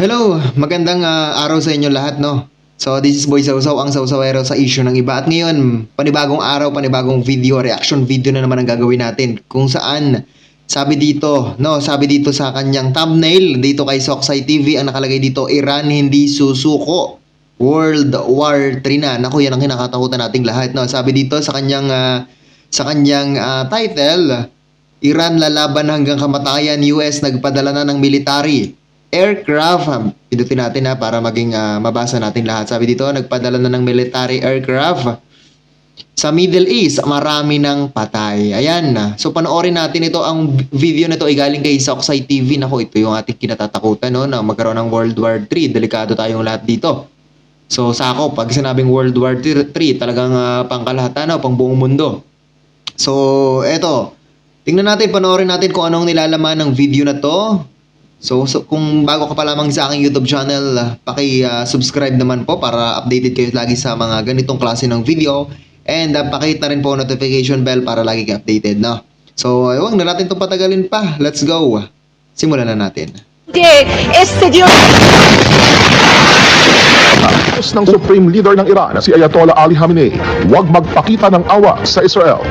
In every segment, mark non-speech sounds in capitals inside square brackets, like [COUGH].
Hello, magandang ah, araw sa inyo lahat, no? So, this is Boy Sausaw, ang sausawero sa issue ng iba. At ngayon, panibagong araw, panibagong video, reaction video na naman ang gagawin natin. Kung saan, sabi dito, no, sabi dito sa kanyang thumbnail, dito kay Soksai TV, ang nakalagay dito, Iran hindi susuko. World War 3 na. Naku, yan ang kinakatakutan nating lahat, no? Sabi dito sa kanyang, ah, sa kanyang ah, title, Iran lalaban hanggang kamatayan, US nagpadala na ng military aircraft. Pindutin natin ha para maging ah, mabasa natin lahat. Sabi dito, nagpadala na ng military aircraft sa Middle East, marami ng patay. Ayan na. So panoorin natin ito. Ang video na ito ay galing kay Soksai TV. Nako, ito yung ating kinatatakutan no, na magkaroon ng World War 3. Delikado tayong lahat dito. So sako, pag sinabing World War 3, talagang ah, pangkalahatan o pang buong mundo. So, eto. Tingnan natin, panoorin natin kung anong nilalaman ng video na to. So, so kung bago ka pa lamang sa aking YouTube channel, ah, paki-subscribe naman po para updated kayo lagi sa mga ganitong klase ng video. And uh, pakihit na rin po notification bell para lagi ka updated, no? So, huwag na natin itong patagalin pa. Let's go. Simulan na natin. Dios Tapos ng Supreme Leader ng Iran na si Ayatollah Ali Khamenei, huwag magpakita ng awa sa Israel.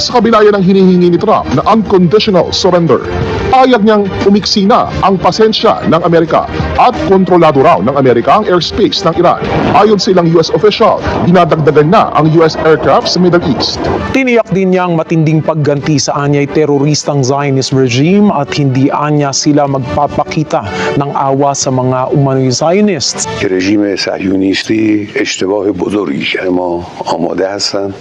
Sa kabila yan ang hinihingi ni Trump na unconditional surrender. Payag niyang umiksi na ang pasensya ng Amerika at kontrolado raw ng Amerika ang airspace ng Iran. Ayon sa ilang US official, dinadagdagan na ang US aircraft sa Middle East. Tiniyak din niyang matinding pagganti sa anyay teroristang Zionist regime at hindi anya sila magpapakita ng awa sa mga umano'y Zionists. که رژیم صهیونیستی اشتباه بزرگی کرده ما آماده هستن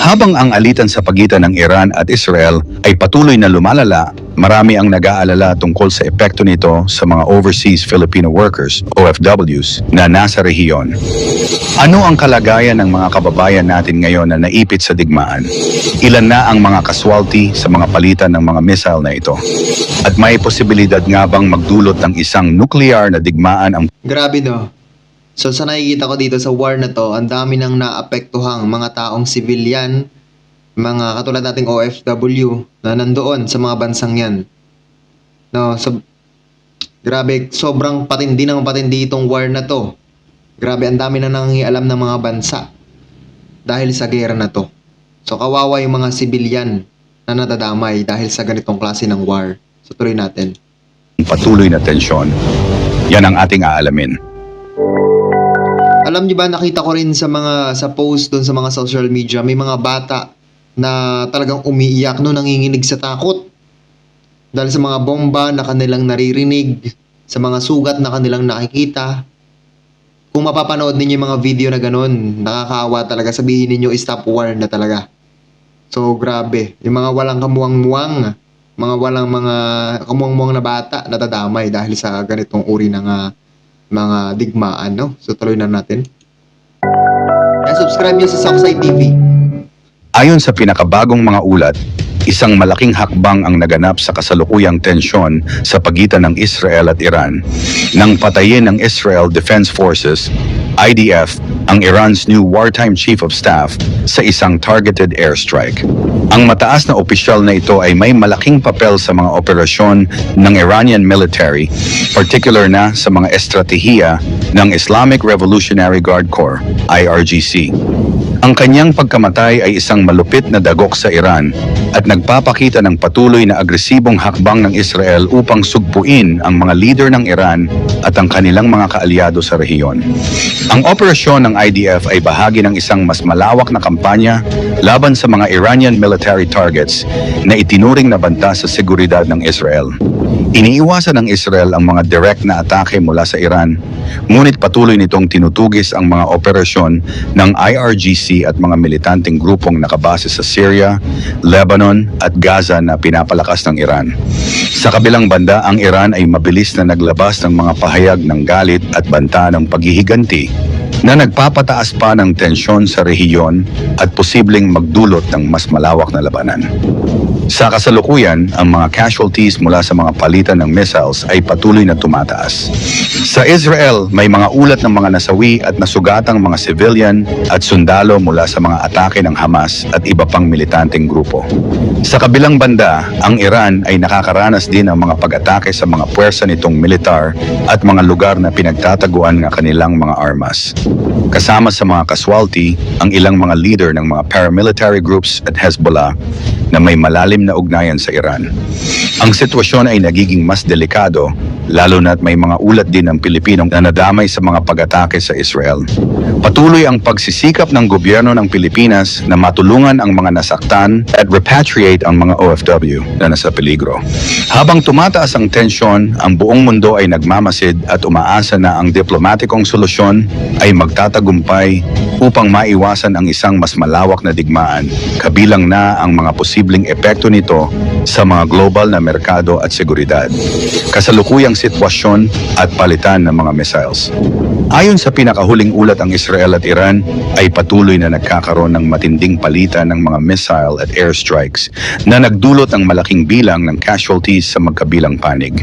habang ang alitan sa pagitan ng Iran at Israel ay patuloy na lumalala, marami ang nag-aalala tungkol sa epekto nito sa mga overseas Filipino workers, OFWs, na nasa rehiyon. Ano ang kalagayan ng mga kababayan natin ngayon na naipit sa digmaan? Ilan na ang mga casualty sa mga palitan ng mga missile na ito? At may posibilidad nga bang magdulot ng isang nuclear na digmaan ang Grabe no. So sa nakikita ko dito sa war na to, ang dami nang naapektuhang mga taong civilian, mga katulad nating OFW na nandoon sa mga bansang yan. No, so grabe, sobrang patindi ng patindi itong war na to. Grabe, ang dami na nangialam ng mga bansa dahil sa gera na to. So kawawa yung mga civilian na natadamay dahil sa ganitong klase ng war. So tuloy natin. patuloy na tensyon? Yan ang ating aalamin. Alam niyo ba nakita ko rin sa mga sa post doon sa mga social media may mga bata na talagang umiiyak no nanginginig sa takot. Dahil sa mga bomba na kanilang naririnig sa mga sugat na kanilang nakikita. Kung mapapanood ninyo yung mga video na ganun nakakaawa talaga. Sabihin ninyo stop war na talaga. So grabe. Yung mga walang kamuwang-muwang mga walang mga kamuwang-muwang na bata natadamay dahil sa ganitong uri ng ah, mga digmaan, no? So, tuloy na natin. Kaya subscribe nyo sa Sockside TV. Ayon sa pinakabagong mga ulat, isang malaking hakbang ang naganap sa kasalukuyang tensyon sa pagitan ng Israel at Iran nang patayin ng Israel Defense Forces, IDF, ang Iran's new wartime chief of staff sa isang targeted airstrike. Ang mataas na opisyal na ito ay may malaking papel sa mga operasyon ng Iranian military, particular na sa mga estratehiya ng Islamic Revolutionary Guard Corps, IRGC. Ang kanyang pagkamatay ay isang malupit na dagok sa Iran at nagpapakita ng patuloy na agresibong hakbang ng Israel upang sugpuin ang mga leader ng Iran at ang kanilang mga kaalyado sa rehiyon. Ang operasyon ng IDF ay bahagi ng isang mas malawak na kampanya laban sa mga Iranian military targets na itinuring na banta sa seguridad ng Israel. Iniiwasan ng Israel ang mga direct na atake mula sa Iran, ngunit patuloy nitong tinutugis ang mga operasyon ng IRGC at mga militanteng grupong nakabase sa Syria, Lebanon at Gaza na pinapalakas ng Iran. Sa kabilang banda, ang Iran ay mabilis na naglabas ng mga pahayag ng galit at banta ng paghihiganti na nagpapataas pa ng tensyon sa rehiyon at posibleng magdulot ng mas malawak na labanan. Sa kasalukuyan, ang mga casualties mula sa mga palitan ng missiles ay patuloy na tumataas. Sa Israel, may mga ulat ng mga nasawi at nasugatang mga civilian at sundalo mula sa mga atake ng Hamas at iba pang militanteng grupo. Sa kabilang banda, ang Iran ay nakakaranas din ng mga pag-atake sa mga puwersa nitong militar at mga lugar na pinagtataguan ng kanilang mga armas. Kasama sa mga casualty, ang ilang mga leader ng mga paramilitary groups at Hezbollah na may malalim na ugnayan sa Iran. Ang sitwasyon ay nagiging mas delikado lalo na't may mga ulat din ng Pilipinong na nadamay sa mga pag-atake sa Israel. Patuloy ang pagsisikap ng gobyerno ng Pilipinas na matulungan ang mga nasaktan at repatriate ang mga OFW na nasa peligro. Habang tumataas ang tensyon, ang buong mundo ay nagmamasid at umaasa na ang diplomatikong solusyon ay magtatagumpay upang maiwasan ang isang mas malawak na digmaan, kabilang na ang mga posibleng epekto nito sa mga global na merkado at seguridad, kasalukuyang sitwasyon at palitan ng mga missiles. Ayon sa pinakahuling ulat ang Israel at Iran ay patuloy na nagkakaroon ng matinding palitan ng mga missile at airstrikes na nagdulot ng malaking bilang ng casualties sa magkabilang panig.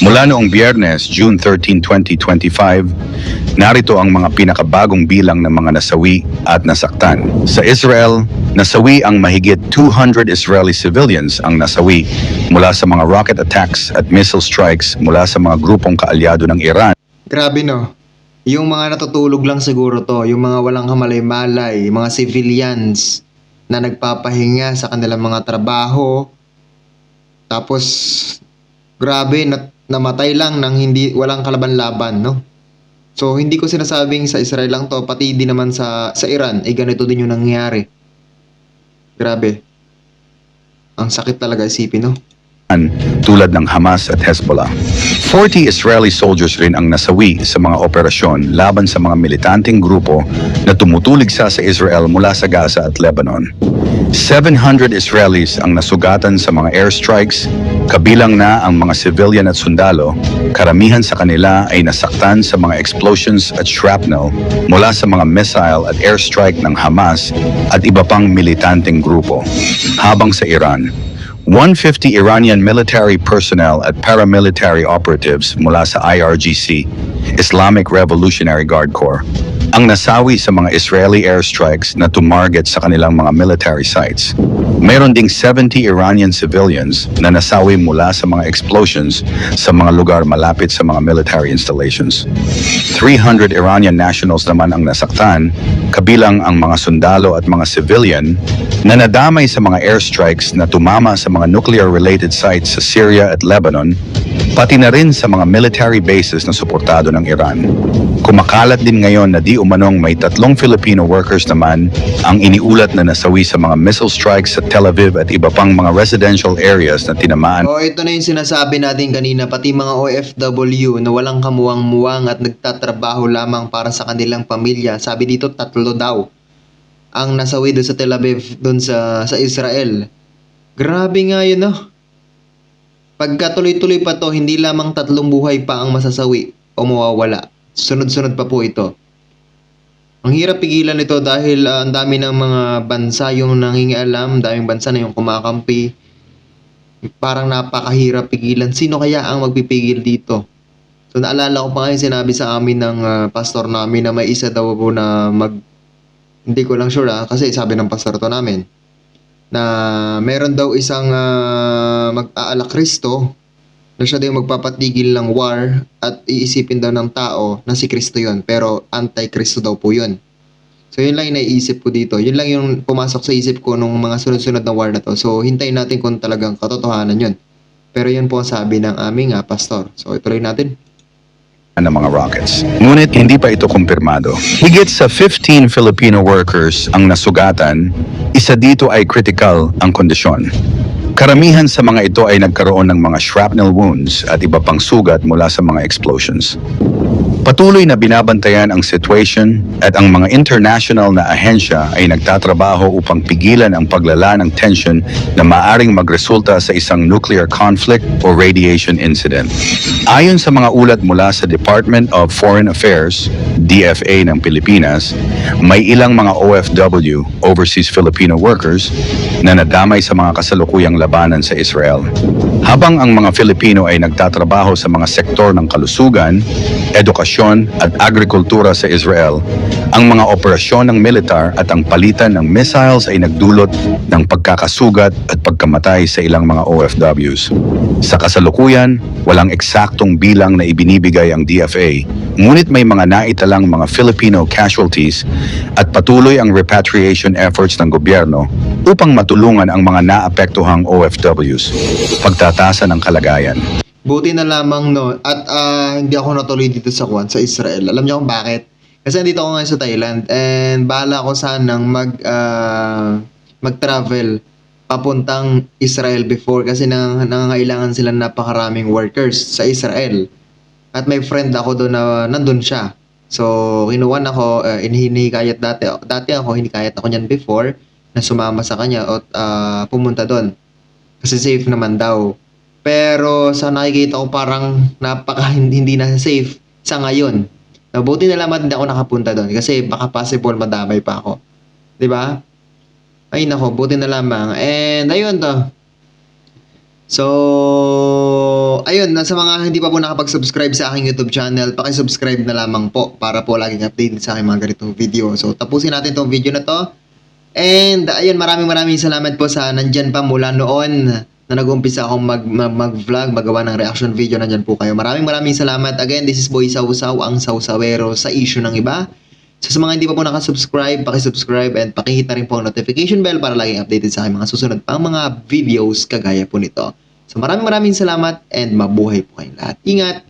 Mula noong biyernes, June 13, 2025, narito ang mga pinakabagong bilang ng mga nasawi at nasaktan. Sa Israel, nasawi ang mahigit 200 Israeli civilians ang nasawi mula sa mga rocket attacks at missile strikes mula sa mga grupong kaalyado ng Iran Grabe no. Yung mga natutulog lang siguro to, yung mga walang kamalay-malay, mga civilians na nagpapahinga sa kanilang mga trabaho. Tapos, grabe, nat- namatay lang nang hindi, walang kalaban-laban, no? So, hindi ko sinasabing sa Israel lang to, pati din naman sa, sa Iran, eh ganito din yung nangyayari. Grabe. Ang sakit talaga isipin, no? tulad ng Hamas at Hezbollah. 40 Israeli soldiers rin ang nasawi sa mga operasyon laban sa mga militanteng grupo na tumutulig sa sa Israel mula sa Gaza at Lebanon. 700 Israelis ang nasugatan sa mga airstrikes, kabilang na ang mga civilian at sundalo, karamihan sa kanila ay nasaktan sa mga explosions at shrapnel mula sa mga missile at airstrike ng Hamas at iba pang militanteng grupo. Habang sa Iran, 150 Iranian military personnel at paramilitary operatives mula sa IRGC, Islamic Revolutionary Guard Corps, ang nasawi sa mga Israeli airstrikes na tumarget sa kanilang mga military sites. Mayroon ding 70 Iranian civilians na nasawi mula sa mga explosions sa mga lugar malapit sa mga military installations. 300 Iranian nationals naman ang nasaktan, kabilang ang mga sundalo at mga civilian na nadamay sa mga airstrikes na tumama sa mga nuclear-related sites sa Syria at Lebanon, pati na rin sa mga military bases na suportado ng Iran. Kumakalat din ngayon na di umanong may tatlong Filipino workers naman ang iniulat na nasawi sa mga missile strikes sa Tel Aviv at iba pang mga residential areas na tinamaan O ito na yung sinasabi natin kanina, pati mga OFW na walang kamuwang-muwang at nagtatrabaho lamang para sa kanilang pamilya. Sabi dito, tatlo daw ang nasawi doon sa Tel Aviv, doon sa, sa Israel. Grabe nga yun, no? Pagka tuloy-tuloy pa to, hindi lamang tatlong buhay pa ang masasawi o mawawala. Sunod-sunod pa po ito. Ang hirap pigilan ito dahil ah, ang dami ng mga bansa yung nangingialam, daming bansa na yung kumakampi, parang napakahirap pigilan. Sino kaya ang magpipigil dito? So naalala ko pa nga yung sinabi sa amin ng ah, pastor namin na may isa daw po na mag... Hindi ko lang sure ah, kasi sabi ng pastor to namin na meron daw isang ah, mag-aalak Kristo na siya daw yung magpapatigil ng war at iisipin daw ng tao na si Kristo yon pero anti-Kristo daw po yun. So yun lang yung naiisip ko dito. Yun lang yung pumasok sa isip ko nung mga sunod-sunod na war na to. So hintayin natin kung talagang katotohanan yun. Pero yun po ang sabi ng aming ah, pastor. So ituloy natin. Ng mga rockets. Ngunit hindi pa ito kumpirmado. Higit sa 15 Filipino workers ang nasugatan, isa dito ay critical ang kondisyon. Karamihan sa mga ito ay nagkaroon ng mga shrapnel wounds at iba pang sugat mula sa mga explosions. Patuloy na binabantayan ang situation at ang mga international na ahensya ay nagtatrabaho upang pigilan ang paglala ng tension na maaring magresulta sa isang nuclear conflict o radiation incident. Ayon sa mga ulat mula sa Department of Foreign Affairs, DFA ng Pilipinas, may ilang mga OFW, Overseas Filipino Workers, na nadamay sa mga kasalukuyang labanan sa Israel. Habang ang mga Filipino ay nagtatrabaho sa mga sektor ng kalusugan, edukasyon at agrikultura sa Israel, ang mga operasyon ng militar at ang palitan ng missiles ay nagdulot ng pagkakasugat at pagkamatay sa ilang mga OFWs. Sa kasalukuyan, walang eksaktong bilang na ibinibigay ang DFA, ngunit may mga naitalang mga Filipino casualties at patuloy ang repatriation efforts ng gobyerno upang matulungan ang mga naapektuhang OFWs. Pagtatasan ng kalagayan. Buti na lamang no at ah, hindi ako natuloy dito sa Kwan sa Israel. Alam niyo kung bakit? Kasi nandito ako ngayon sa Thailand and bahala ko sanang mag ah, mag-travel papuntang Israel before kasi nang nangangailangan sila ng napakaraming workers sa Israel. At may friend ako doon na nandun siya. So, kinuwan ako, uh, hinihikayat dati. Dati ako, hinikayat ako niyan before na sumama sa kanya at ah, pumunta doon. Kasi safe naman daw. Pero sa nakikita ko parang napaka [LAUGHS] hindi, na safe sa ngayon. Nabuti na lamang hindi ako nakapunta doon kasi baka possible madamay pa ako. 'Di ba? Ay nako, buti na lamang. And ayun to. So, ayun, sa mga hindi pa po nakapag-subscribe sa aking YouTube channel, paki-subscribe na lamang po para po laging updated sa aking mga ganitong video. So, tapusin natin tong video na to. And ayun, maraming maraming salamat po sa nandyan pa mula noon na nag-umpisa akong mag, mag, mag-vlog, magawa ng reaction video, nandyan po kayo. Maraming maraming salamat. Again, this is Boy Sausaw, ang sausawero sa issue ng iba. So sa mga hindi pa po nakasubscribe, pakisubscribe and pakihit na rin po ang notification bell para laging updated sa aking mga susunod pang mga videos kagaya po nito. So maraming maraming salamat and mabuhay po kayong lahat. Ingat!